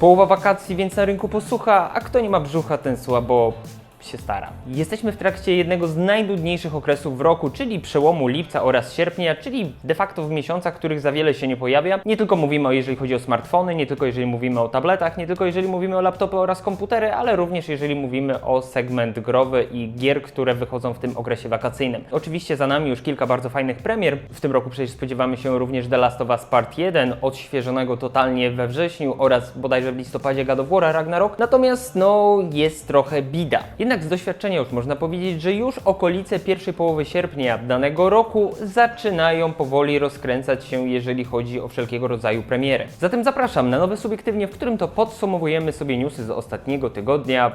Połowa wakacji, więc na rynku posłucha, a kto nie ma brzucha, ten słabo się stara. Jesteśmy w trakcie jednego z najdudniejszych okresów w roku, czyli przełomu lipca oraz sierpnia, czyli de facto w miesiącach, których za wiele się nie pojawia. Nie tylko mówimy o jeżeli chodzi o smartfony, nie tylko jeżeli mówimy o tabletach, nie tylko jeżeli mówimy o laptopy oraz komputery, ale również jeżeli mówimy o segment growy i gier, które wychodzą w tym okresie wakacyjnym. Oczywiście za nami już kilka bardzo fajnych premier. W tym roku przecież spodziewamy się również The Last of Us Part 1, odświeżonego totalnie we wrześniu oraz bodajże w listopadzie God of War Ragnarok. Natomiast no jest trochę bida. Jednak z doświadczenia już można powiedzieć, że już okolice pierwszej połowy sierpnia danego roku zaczynają powoli rozkręcać się, jeżeli chodzi o wszelkiego rodzaju premiery. Zatem zapraszam na nowe subiektywnie, w którym to podsumowujemy sobie newsy z ostatniego tygodnia.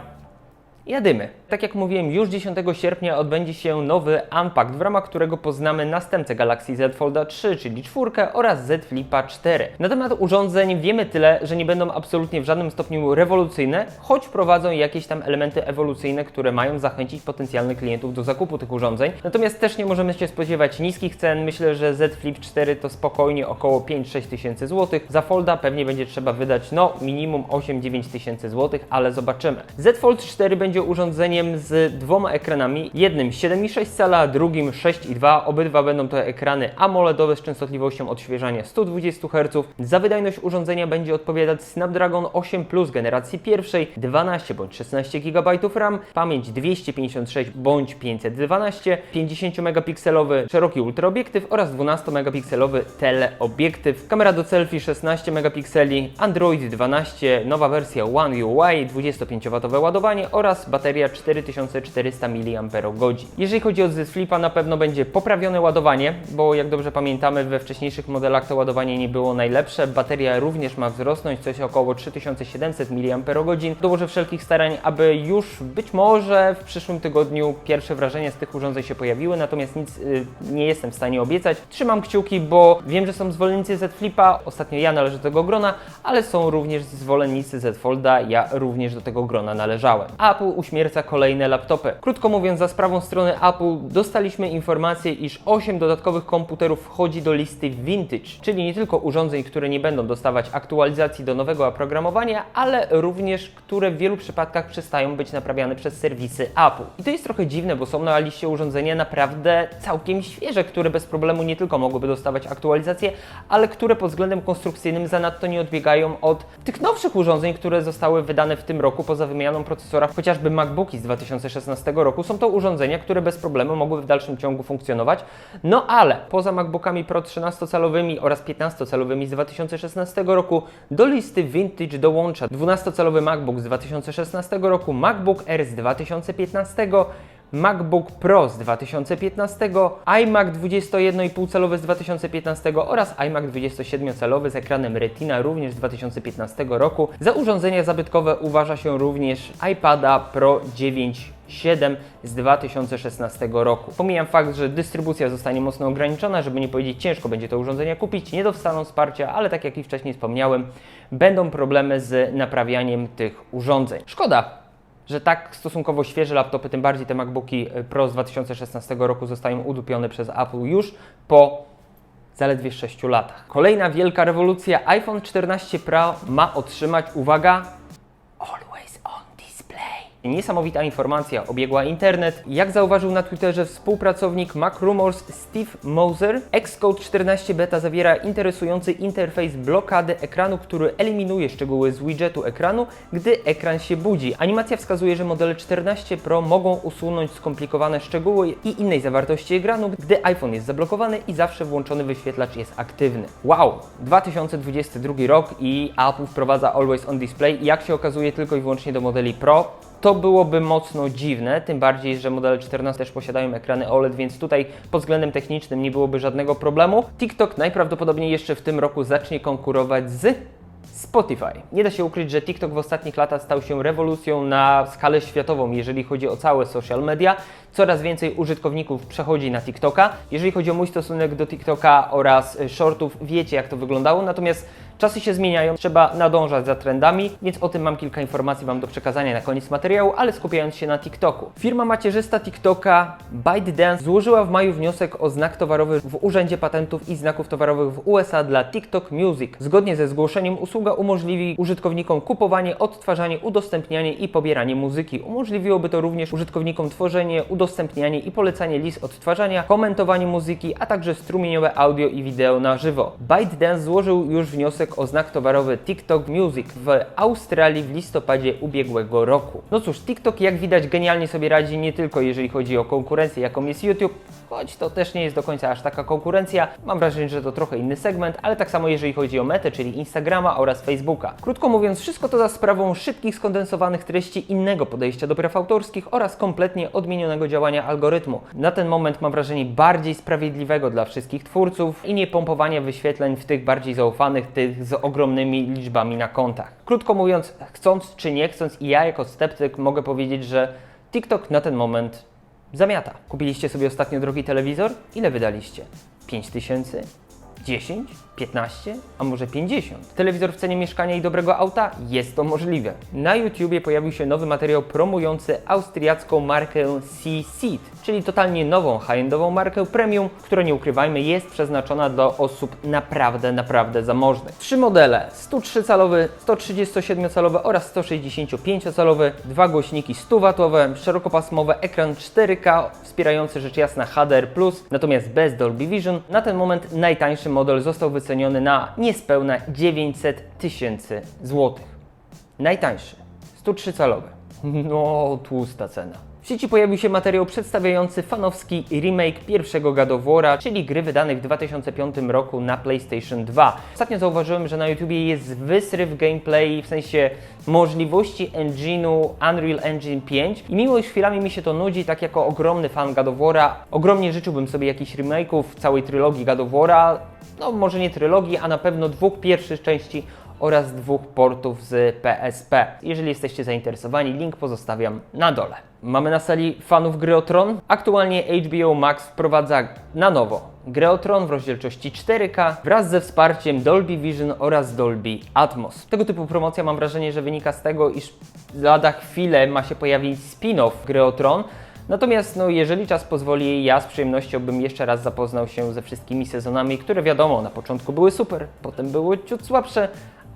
Jadymy. Tak jak mówiłem, już 10 sierpnia odbędzie się nowy Unpacked, w ramach którego poznamy następcę Galaxy Z Folda 3, czyli 4 oraz Z Flipa 4. Na temat urządzeń wiemy tyle, że nie będą absolutnie w żadnym stopniu rewolucyjne, choć wprowadzą jakieś tam elementy ewolucyjne, które mają zachęcić potencjalnych klientów do zakupu tych urządzeń. Natomiast też nie możemy się spodziewać niskich cen. Myślę, że Z Flip 4 to spokojnie około 5-6 tysięcy złotych. Za Folda pewnie będzie trzeba wydać no minimum 8-9 tysięcy złotych, ale zobaczymy. Z Fold 4 będzie urządzeniem z dwoma ekranami, jednym 7,6 cala, drugim 6,2. Obydwa będą to ekrany AMOLEDowe z częstotliwością odświeżania 120 Hz. Za wydajność urządzenia będzie odpowiadać Snapdragon 8 Plus generacji pierwszej, 12 bądź 16 GB RAM, pamięć 256 bądź 512, 50 megapikselowy szeroki ultraobiektyw oraz 12 megapikselowy teleobiektyw. Kamera do selfie 16 megapikseli, Android 12, nowa wersja One UI, 25W ładowanie oraz bateria 4400 mAh. Jeżeli chodzi o Z Flipa, na pewno będzie poprawione ładowanie, bo jak dobrze pamiętamy, we wcześniejszych modelach to ładowanie nie było najlepsze. Bateria również ma wzrosnąć, coś około 3700 mAh. Dołożę wszelkich starań, aby już być może w przyszłym tygodniu pierwsze wrażenia z tych urządzeń się pojawiły, natomiast nic y, nie jestem w stanie obiecać. Trzymam kciuki, bo wiem, że są zwolennicy Z Flipa, ostatnio ja należę do tego grona, ale są również zwolennicy Z Folda, ja również do tego grona należałem. Apple uśmierca kolejne laptopy. Krótko mówiąc, za sprawą strony Apple dostaliśmy informację, iż 8 dodatkowych komputerów wchodzi do listy Vintage, czyli nie tylko urządzeń, które nie będą dostawać aktualizacji do nowego oprogramowania, ale również które w wielu przypadkach przestają być naprawiane przez serwisy Apple. I to jest trochę dziwne, bo są na liście urządzenia naprawdę całkiem świeże, które bez problemu nie tylko mogłyby dostawać aktualizacje, ale które pod względem konstrukcyjnym zanadto nie odbiegają od tych nowszych urządzeń, które zostały wydane w tym roku poza wymianą procesora, chociażby MacBooki 2016 roku. Są to urządzenia, które bez problemu mogły w dalszym ciągu funkcjonować. No ale poza MacBookami Pro 13-calowymi oraz 15-calowymi z 2016 roku do listy Vintage dołącza 12-calowy MacBook z 2016 roku, MacBook Air z 2015, MacBook Pro z 2015, iMac 21,5 calowy z 2015 oraz iMac 27 z ekranem Retina również z 2015 roku. Za urządzenia zabytkowe uważa się również iPada Pro 9.7 z 2016 roku. Pomijam fakt, że dystrybucja zostanie mocno ograniczona, żeby nie powiedzieć ciężko będzie to urządzenia kupić, nie dostaną wsparcia, ale tak jak i wcześniej wspomniałem, będą problemy z naprawianiem tych urządzeń. Szkoda, że tak stosunkowo świeże laptopy, tym bardziej te MacBooki Pro z 2016 roku zostają udupione przez Apple już po zaledwie 6 latach. Kolejna wielka rewolucja, iPhone 14 Pro ma otrzymać, uwaga. Niesamowita informacja obiegła internet. Jak zauważył na Twitterze współpracownik Mac Rumors Steve Moser, Xcode 14 beta zawiera interesujący interfejs blokady ekranu, który eliminuje szczegóły z widgetu ekranu, gdy ekran się budzi. Animacja wskazuje, że modele 14 Pro mogą usunąć skomplikowane szczegóły i innej zawartości ekranu, gdy iPhone jest zablokowany i zawsze włączony wyświetlacz jest aktywny. Wow! 2022 rok i Apple wprowadza Always on Display. Jak się okazuje, tylko i wyłącznie do modeli Pro. To byłoby mocno dziwne, tym bardziej, że modele 14 też posiadają ekrany OLED, więc tutaj pod względem technicznym nie byłoby żadnego problemu. TikTok najprawdopodobniej jeszcze w tym roku zacznie konkurować z Spotify. Nie da się ukryć, że TikTok w ostatnich latach stał się rewolucją na skalę światową, jeżeli chodzi o całe social media. Coraz więcej użytkowników przechodzi na TikToka. Jeżeli chodzi o mój stosunek do TikToka oraz y, shortów, wiecie jak to wyglądało, natomiast Czasy się zmieniają, trzeba nadążać za trendami, więc o tym mam kilka informacji Wam do przekazania na koniec materiału, ale skupiając się na TikToku. Firma macierzysta TikToka ByteDance złożyła w maju wniosek o znak towarowy w Urzędzie Patentów i Znaków Towarowych w USA dla TikTok Music. Zgodnie ze zgłoszeniem usługa umożliwi użytkownikom kupowanie, odtwarzanie, udostępnianie i pobieranie muzyki. Umożliwiłoby to również użytkownikom tworzenie, udostępnianie i polecanie list odtwarzania, komentowanie muzyki, a także strumieniowe audio i wideo na żywo. ByteDance złożył już wniosek o znak towarowy TikTok Music w Australii w listopadzie ubiegłego roku. No cóż, TikTok jak widać genialnie sobie radzi nie tylko jeżeli chodzi o konkurencję, jaką jest YouTube, choć to też nie jest do końca aż taka konkurencja. Mam wrażenie, że to trochę inny segment, ale tak samo jeżeli chodzi o Metę, czyli Instagrama oraz Facebooka. Krótko mówiąc, wszystko to za sprawą szybkich, skondensowanych treści, innego podejścia do praw autorskich oraz kompletnie odmienionego działania algorytmu. Na ten moment mam wrażenie bardziej sprawiedliwego dla wszystkich twórców i nie pompowania wyświetleń w tych bardziej zaufanych, tych z ogromnymi liczbami na kontach. Krótko mówiąc, chcąc czy nie chcąc, i ja jako sceptyk mogę powiedzieć, że TikTok na ten moment zamiata. Kupiliście sobie ostatnio drogi telewizor? Ile wydaliście? 5 tysięcy? 10? 15? A może 50? Telewizor w cenie mieszkania i dobrego auta? Jest to możliwe. Na YouTubie pojawił się nowy materiał promujący austriacką markę C-Seed, czyli totalnie nową high-endową markę premium, która nie ukrywajmy jest przeznaczona dla osób naprawdę, naprawdę zamożnych. Trzy modele: 103-calowy, 137-calowy oraz 165-calowy, dwa głośniki 100W, szerokopasmowy ekran 4K wspierający rzecz jasna HDR+, natomiast bez Dolby Vision. Na ten moment najtańszy model został wyceniony na niespełna 900 tysięcy złotych. Najtańszy, 103-calowy. No, tłusta cena. W sieci pojawił się materiał przedstawiający fanowski remake pierwszego God of War'a, czyli gry wydanej w 2005 roku na PlayStation 2. Ostatnio zauważyłem, że na YouTubie jest wysryw gameplay, w sensie możliwości engine'u Unreal Engine 5 i mimo iż chwilami mi się to nudzi, tak jako ogromny fan God of War'a, ogromnie życzyłbym sobie jakichś remake'ów całej trylogii God of War'a, no może nie trylogii, a na pewno dwóch pierwszych części oraz dwóch portów z PSP. Jeżeli jesteście zainteresowani, link pozostawiam na dole. Mamy na sali fanów gry o Tron. Aktualnie HBO Max wprowadza na nowo grę o Tron w rozdzielczości 4K wraz ze wsparciem Dolby Vision oraz Dolby Atmos. Tego typu promocja mam wrażenie, że wynika z tego, iż lada chwilę ma się pojawić spin-off gry o Tron, Natomiast no, jeżeli czas pozwoli, ja z przyjemnością bym jeszcze raz zapoznał się ze wszystkimi sezonami, które wiadomo, na początku były super, potem były ciut słabsze,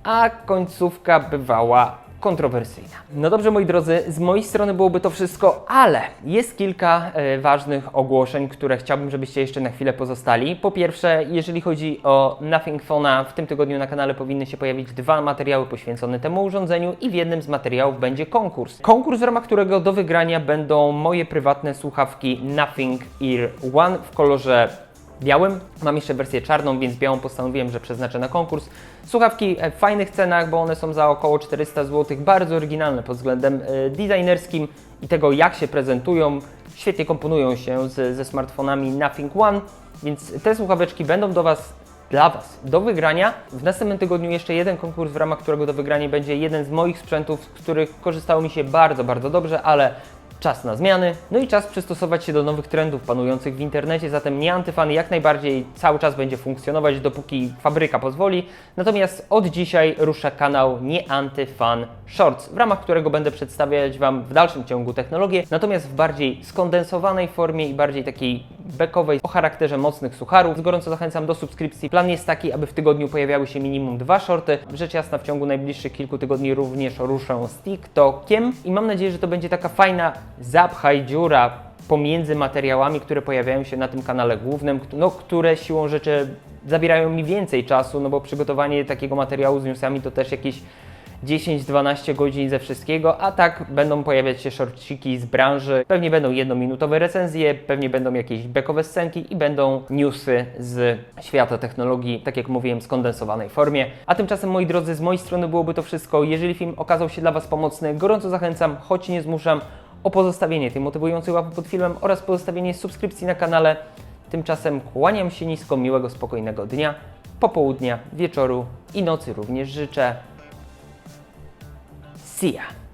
a końcówka bywała kontrowersyjna. No dobrze, moi drodzy, z mojej strony byłoby to wszystko, ale jest kilka e, ważnych ogłoszeń, które chciałbym, żebyście jeszcze na chwilę pozostali. Po pierwsze, jeżeli chodzi o Nothing Phone'a, w tym tygodniu na kanale powinny się pojawić dwa materiały poświęcone temu urządzeniu i w jednym z materiałów będzie konkurs. Konkurs, w ramach którego do wygrania będą moje prywatne słuchawki Nothing Ear One w kolorze białym. Mam jeszcze wersję czarną, więc białą postanowiłem, że przeznaczę na konkurs. Słuchawki w fajnych cenach, bo one są za około 400 zł, bardzo oryginalne pod względem e, designerskim i tego jak się prezentują. Świetnie komponują się z, ze smartfonami Nothing One, więc te słuchaweczki będą do Was dla Was do wygrania. W następnym tygodniu jeszcze jeden konkurs, w ramach którego do wygrania będzie jeden z moich sprzętów, z których korzystało mi się bardzo, bardzo dobrze, ale czas na zmiany, no i czas przystosować się do nowych trendów panujących w internecie, zatem nie antyfan jak najbardziej cały czas będzie funkcjonować, dopóki fabryka pozwoli. Natomiast od dzisiaj rusza kanał Nie Antyfan Shorts, w ramach którego będę przedstawiać Wam w dalszym ciągu technologię, natomiast w bardziej skondensowanej formie i bardziej takiej bekowej o charakterze mocnych sucharów. Gorąco zachęcam do subskrypcji. Plan jest taki, aby w tygodniu pojawiały się minimum dwa shorty. Rzecz jasna w ciągu najbliższych kilku tygodni również ruszę z TikTokiem i mam nadzieję, że to będzie taka fajna zapchaj dziura pomiędzy materiałami, które pojawiają się na tym kanale głównym, no, które siłą rzeczy zabierają mi więcej czasu, no bo przygotowanie takiego materiału z newsami to też jakieś 10-12 godzin ze wszystkiego, a tak będą pojawiać się shortciki z branży. Pewnie będą jednominutowe recenzje, pewnie będą jakieś bekowe scenki i będą newsy z świata technologii, tak jak mówiłem, w skondensowanej formie. A tymczasem, moi drodzy, z mojej strony byłoby to wszystko. Jeżeli film okazał się dla Was pomocny, gorąco zachęcam, choć nie zmuszam, o pozostawienie tej motywującej łapy pod filmem oraz pozostawienie subskrypcji na kanale. Tymczasem kłaniam się nisko, miłego, spokojnego dnia, popołudnia, wieczoru i nocy również życzę. See ya!